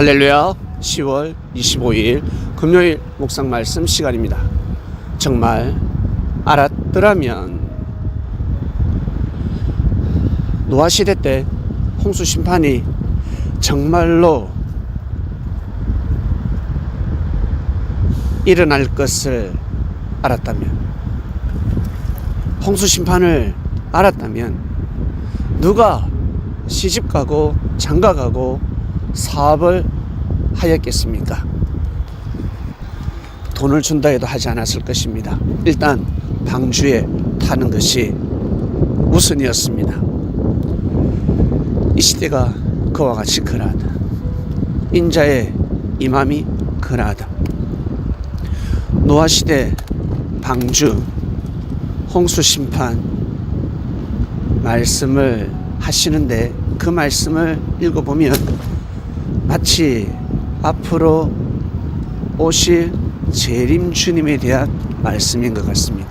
할렐루야 10월 25일 금요일 묵상 말씀 시간입니다. 정말 알았더라면 노아 시대 때 홍수 심판이 정말로 일어날 것을 알았다면 홍수 심판을 알았다면 누가 시집 가고 장가 가고 사업을 하였겠습니까? 돈을 준다 해도 하지 않았을 것입니다. 일단 방주에 타는 것이 우선이었습니다. 이 시대가 그와 같이 그러하다. 인자의 임함이 그러하다. 노아 시대 방주 홍수 심판 말씀을 하시는데 그 말씀을 읽어보면 마치 앞으로 오실 재림 주님에 대한 말씀인 것 같습니다.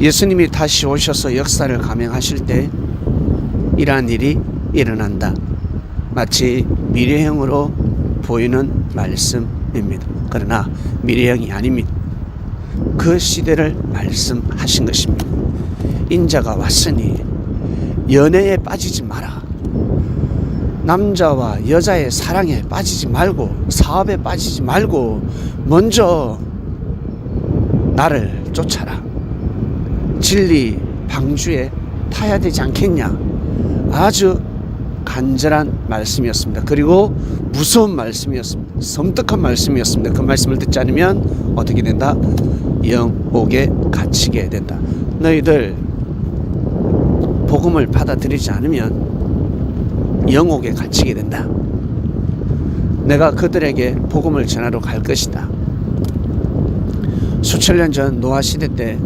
예수님이 다시 오셔서 역사를 감행하실 때 이러한 일이 일어난다. 마치 미래형으로 보이는 말씀입니다. 그러나 미래형이 아닙니다. 그 시대를 말씀하신 것입니다. 인자가 왔으니 연애에 빠지지 마라. 남자와 여자의 사랑에 빠지지 말고 사업에 빠지지 말고 먼저 나를 쫓아라. 진리 방주에 타야 되지 않겠냐. 아주 간절한 말씀이었습니다. 그리고 무서운 말씀이었습니다. 섬뜩한 말씀이었습니다. 그 말씀을 듣지 않으면 어떻게 된다? 영옥에 갇히게 된다. 너희들 복음을 받아들이지 않으면 영옥에 갇히게 된다. 내가 그들에게 복음을 전하러 갈 것이다. 수천 년 전 노아 시대 때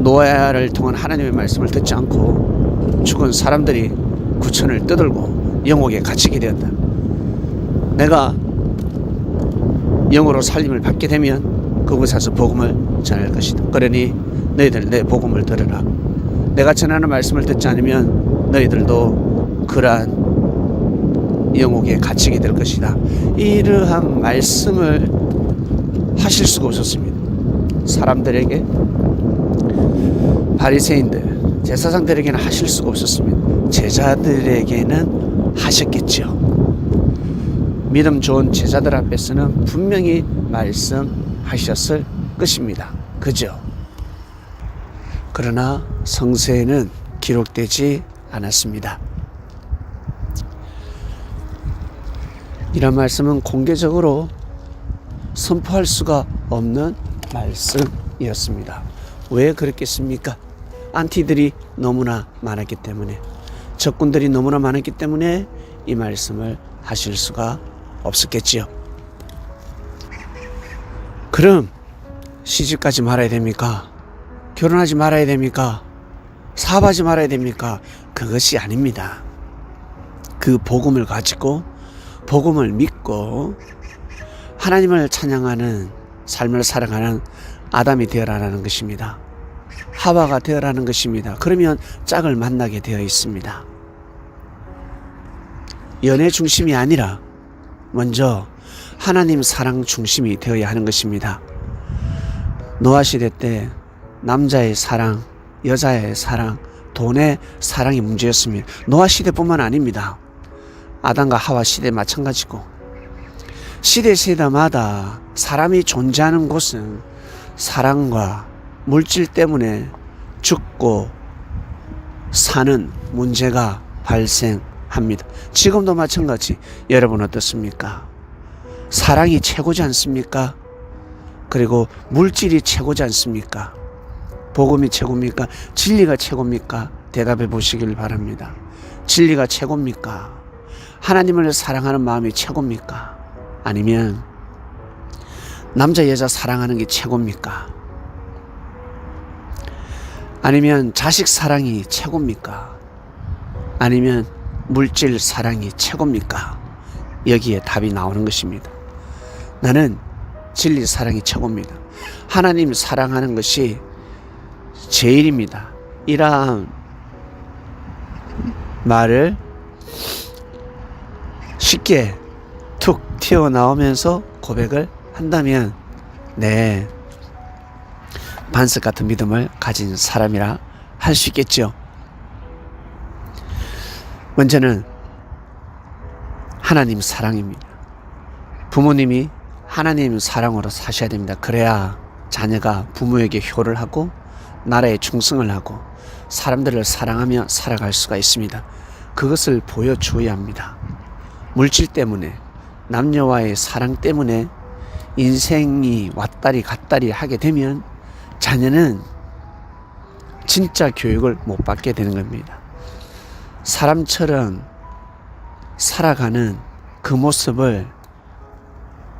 노아를 통한 하나님의 말씀을 듣지 않고 죽은 사람들이 구천을 떠들고 영옥에 갇히게 되었다. 내가 영으로 살림을 받게 되면 그곳에서 복음을 전할 것이다. 그러니 너희들 내 복음을 들으라. 내가 전하는 말씀을 듣지 않으면 너희들도 그러한 영옥에 갇히게 될 것이다. 이러한 말씀을 하실 수가 없었습니다. 사람들에게 바리새인들 제사장들에게는 하실 수가 없었습니다. 제자들에게는 하셨겠죠. 믿음 좋은 제자들 앞에서는 분명히 말씀하셨을 것입니다. 그죠? 그러나 성서에는 기록되지 않았습니다. 이런 말씀은 공개적으로 선포할 수가 없는 말씀이었습니다. 왜 그랬겠습니까? 안티들이 너무나 많았기 때문에 적군들이 너무나 많았기 때문에 이 말씀을 하실 수가 없었겠지요. 그럼 시집가지 말아야 됩니까? 결혼하지 말아야 됩니까? 사업하지 말아야 됩니까? 그것이 아닙니다. 그 복음을 가지고 복음을 믿고 하나님을 찬양하는 삶을 살아가는 아담이 되어라는 것입니다. 하와가 되어라는 것입니다. 그러면 짝을 만나게 되어 있습니다. 연애 중심이 아니라 먼저 하나님 사랑 중심이 되어야 하는 것입니다. 노아 시대 때 남자의 사랑, 여자의 사랑, 돈의 사랑이 문제였습니다. 노아 시대뿐만 아닙니다. 아담과 하와 시대 마찬가지고 시대 세대마다 사람이 존재하는 곳은 사랑과 물질 때문에 죽고 사는 문제가 발생합니다. 지금도 마찬가지. 여러분 어떻습니까? 사랑이 최고지 않습니까? 그리고 물질이 최고지 않습니까? 복음이 최고입니까? 진리가 최고입니까? 대답해 보시길 바랍니다. 진리가 최고입니까? 하나님을 사랑하는 마음이 최고입니까? 아니면 남자 여자 사랑하는 게 최고입니까? 아니면 자식 사랑이 최고입니까? 아니면 물질 사랑이 최고입니까? 여기에 답이 나오는 것입니다. 나는 진리 사랑이 최고입니다. 하나님 사랑하는 것이 제일입니다. 이러한 말을 쉽게 툭 튀어나오면서 고백을 한다면 네 반석 같은 믿음을 가진 사람이라 할 수 있겠죠. 먼저는 하나님 사랑입니다. 부모님이 하나님 사랑으로 사셔야 됩니다. 그래야 자녀가 부모에게 효를 하고 나라에 충성을 하고 사람들을 사랑하며 살아갈 수가 있습니다. 그것을 보여줘야 합니다. 물질 때문에 남녀와의 사랑 때문에 인생이 왔다리 갔다리 하게 되면 자녀는 진짜 교육을 못 받게 되는 겁니다. 사람처럼 살아가는 그 모습을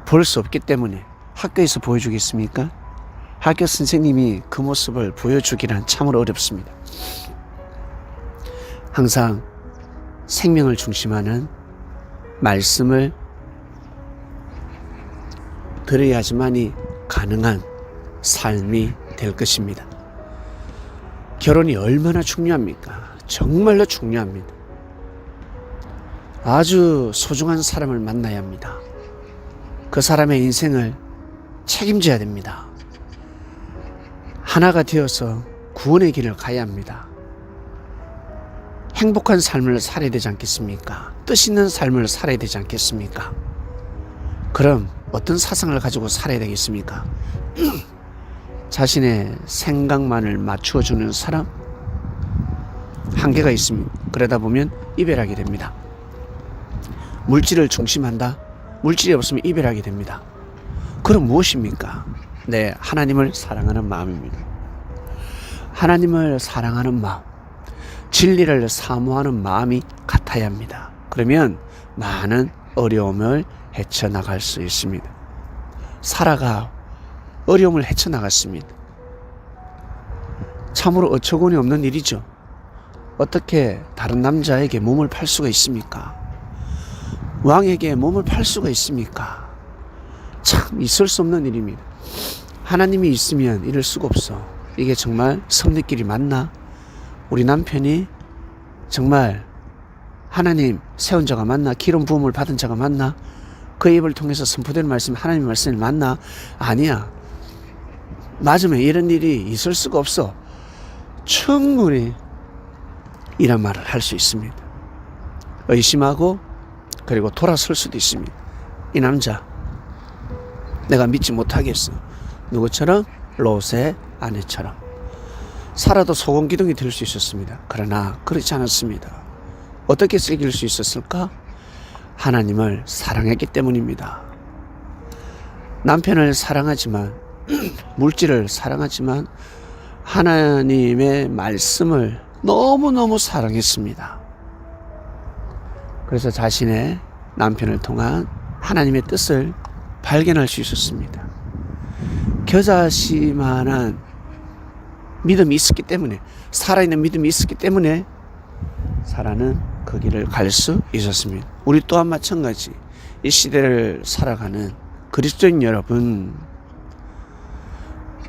볼 수 없기 때문에 학교에서 보여주겠습니까? 학교 선생님이 그 모습을 보여주기란 참으로 어렵습니다. 항상 생명을 중심하는 말씀을 들어야지만이 가능한 삶이 될 것입니다. 결혼이 얼마나 중요합니까? 정말로 중요합니다. 아주 소중한 사람을 만나야 합니다. 그 사람의 인생을 책임져야 됩니다. 하나가 되어서 구원의 길을 가야 합니다. 행복한 삶을 살아야 되지 않겠습니까? 뜻 있는 삶을 살아야 되지 않겠습니까? 그럼 어떤 사상을 가지고 살아야 되겠습니까? 자신의 생각만을 맞추어주는 사람? 한계가 있습니다. 그러다 보면 이별하게 됩니다. 물질을 중심한다? 물질이 없으면 이별하게 됩니다. 그럼 무엇입니까? 네, 하나님을 사랑하는 마음입니다. 하나님을 사랑하는 마음, 진리를 사모하는 마음이 같아야 합니다. 그러면 많은 어려움을 헤쳐나갈 수 있습니다. 사라가 어려움을 헤쳐나갔습니다. 참으로 어처구니 없는 일이죠. 어떻게 다른 남자에게 몸을 팔 수가 있습니까? 왕에게 몸을 팔 수가 있습니까? 참 있을 수 없는 일입니다. 하나님이 있으면 이럴 수가 없어. 이게 정말 성리끼리 맞나? 우리 남편이 정말 하나님 세운 자가 맞나? 기름 부음을 받은 자가 맞나? 그 입을 통해서 선포되는 말씀 하나님 말씀이 맞나? 아니야. 맞으면 이런 일이 있을 수가 없어. 충분히 이란 말을 할 수 있습니다. 의심하고 그리고 돌아설 수도 있습니다. 이 남자 내가 믿지 못하겠어. 누구처럼 롯의 아내처럼 살아도 소금 기둥이 될 수 있었습니다. 그러나 그렇지 않았습니다. 어떻게 새길 수 있었을까? 하나님을 사랑했기 때문입니다. 남편을 사랑하지만 물질을 사랑하지만 하나님의 말씀을 너무너무 사랑했습니다. 그래서 자신의 남편을 통한 하나님의 뜻을 발견할 수 있었습니다. 겨자씨만한 믿음이 있었기 때문에 살아있는 믿음이 있었기 때문에 사라는 그 길을 갈 수 있었습니다. 우리 또한 마찬가지 이 시대를 살아가는 그리스도인 여러분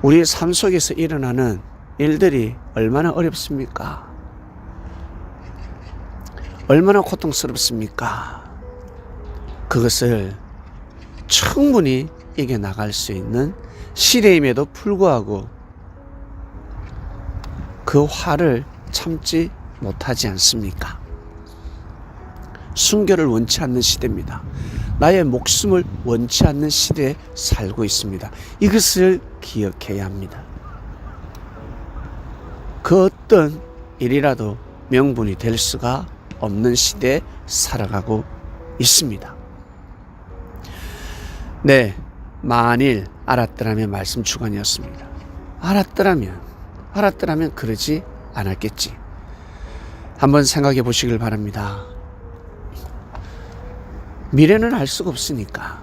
우리의 삶 속에서 일어나는 일들이 얼마나 어렵습니까? 얼마나 고통스럽습니까? 그것을 충분히 이겨나갈 수 있는 시대임에도 불구하고 그 화를 참지 못하지 않습니까? 순결을 원치 않는 시대입니다. 나의 목숨을 원치 않는 시대에 살고 있습니다. 이것을 기억해야 합니다. 그 어떤 일이라도 명분이 될 수가 없는 시대에 살아가고 있습니다. 네, 만일 알았더라면 말씀 주관이었습니다. 알았더라면, 알았더라면 그러지 않았겠지. 한번 생각해 보시길 바랍니다. 미래는 알 수가 없으니까.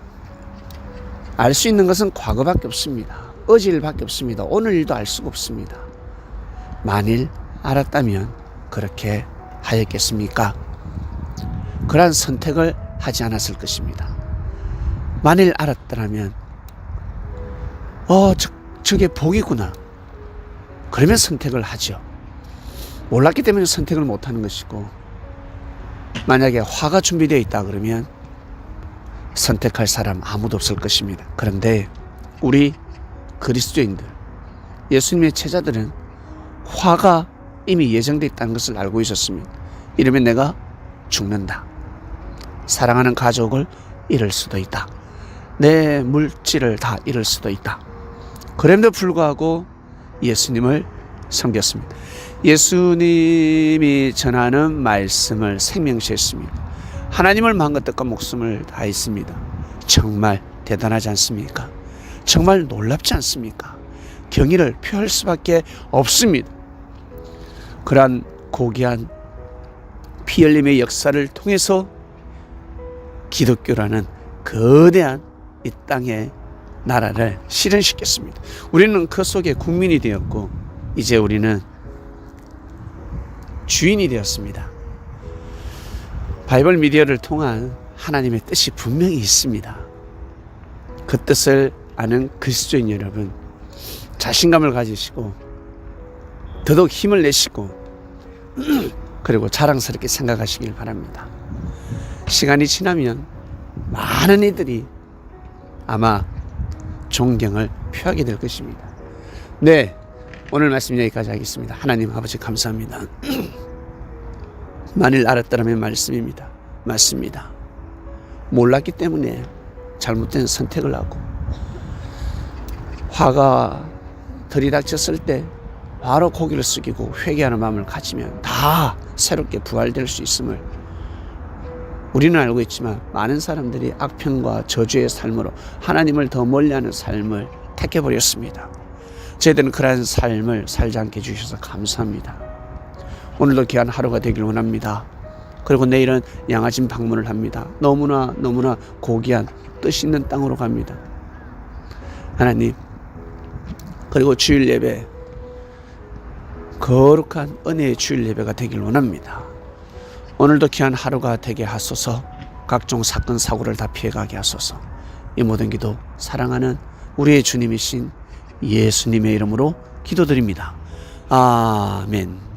알 수 있는 것은 과거밖에 없습니다. 어제 일밖에 없습니다. 오늘 일도 알 수가 없습니다. 만일 알았다면 그렇게 하였겠습니까? 그러한 선택을 하지 않았을 것입니다. 만일 알았더라면, 어, 저, 저게 복이구나. 그러면 선택을 하죠. 몰랐기 때문에 선택을 못 하는 것이고, 만약에 화가 준비되어 있다 그러면 선택할 사람 아무도 없을 것입니다. 그런데 우리 그리스도인들, 예수님의 제자들은 화가 이미 예정되어 있다는 것을 알고 있었습니다. 이러면 내가 죽는다. 사랑하는 가족을 잃을 수도 있다. 내 물질을 다 잃을 수도 있다. 그럼에도 불구하고 예수님을 섬겼습니다. 예수님이 전하는 말씀을 생명시했습니다. 하나님을 마음과 뜻과 목숨을 다했습니다. 정말 대단하지 않습니까? 정말 놀랍지 않습니까? 경의를 표할 수밖에 없습니다. 그러한 고귀한 피 흘림의 역사를 통해서 기독교라는 거대한 이 땅의 나라를 실현시켰습니다. 우리는 그 속에 국민이 되었고 이제 우리는 주인이 되었습니다. 바이블 미디어를 통한 하나님의 뜻이 분명히 있습니다. 그 뜻을 아는 그리스도인 여러분 자신감을 가지시고 더더욱 힘을 내시고 그리고 자랑스럽게 생각하시길 바랍니다. 시간이 지나면 많은 이들이 아마 존경을 표하게 될 것입니다. 네, 오늘 말씀 여기까지 하겠습니다. 하나님 아버지 감사합니다. 만일 알았더라면 말씀입니다. 맞습니다. 몰랐기 때문에 잘못된 선택을 하고 화가 들이닥쳤을 때 바로 고개를 숙이고 회개하는 마음을 가지면 다 새롭게 부활될 수 있음을 우리는 알고 있지만 많은 사람들이 악평과 저주의 삶으로 하나님을 더 멀리하는 삶을 택해버렸습니다. 저희들은 그러한 삶을 살지 않게 해주셔서 감사합니다. 오늘도 귀한 하루가 되길 원합니다. 그리고 내일은 양아진 방문을 합니다. 너무나 너무나 고귀한 뜻 있는 땅으로 갑니다. 하나님 그리고 주일 예배 거룩한 은혜의 주일 예배가 되길 원합니다. 오늘도 귀한 하루가 되게 하소서 각종 사건 사고를 다 피해가게 하소서 이 모든 기도 사랑하는 우리의 주님이신 예수님의 이름으로 기도드립니다. 아멘.